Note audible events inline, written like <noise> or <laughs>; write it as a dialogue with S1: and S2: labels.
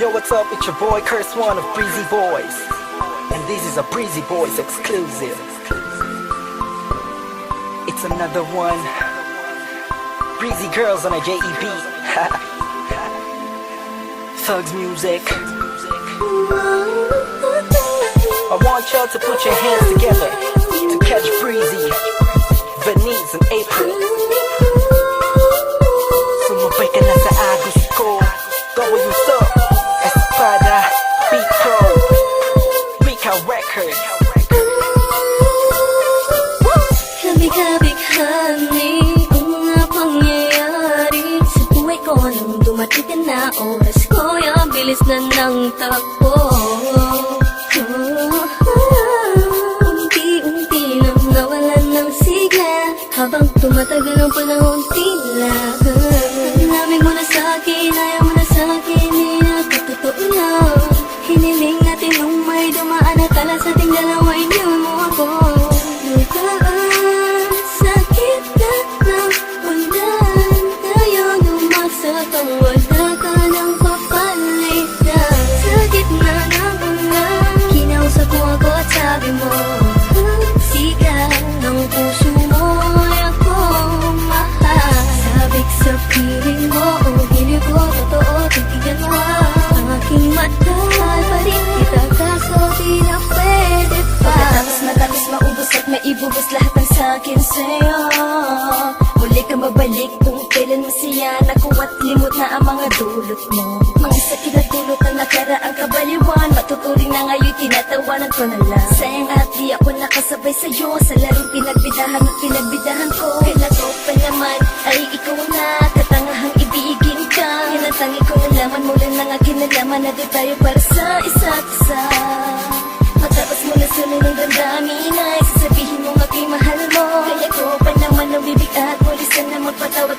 S1: Yo, what's up? It's your boy Curse One of Breezy Boys. And this is a Breezy Boys exclusive. It's another one. Breezy Girls on a JEB. <laughs> Thugs music. I want y'all to put your hands together
S2: Ang mga pangyayari Sa buhay ko nung dumating na Oras ko yung bilis na ng takbo. Unti-unti nang nawalan ng sigla Habang tumatagal
S3: sa'yo. Muli ka mabalik kung kailan masaya Naku at limot na ang mga dulot mo. Mga sakit na dulot na nakaraang kabaliwan. Matuturing na ngayon tinatawanan ko na lang. Sayang at di ako nakasabay sa'yo. Sa larong pinagbidahan at pinagbidahan ko. Kala ko pa naman ay ikaw na Katangahang ibigin ka. Yan ang ko nalaman mula ng akin nalaman Na di tayo para sa isa't isa ang bibig at Muli sana magpatawad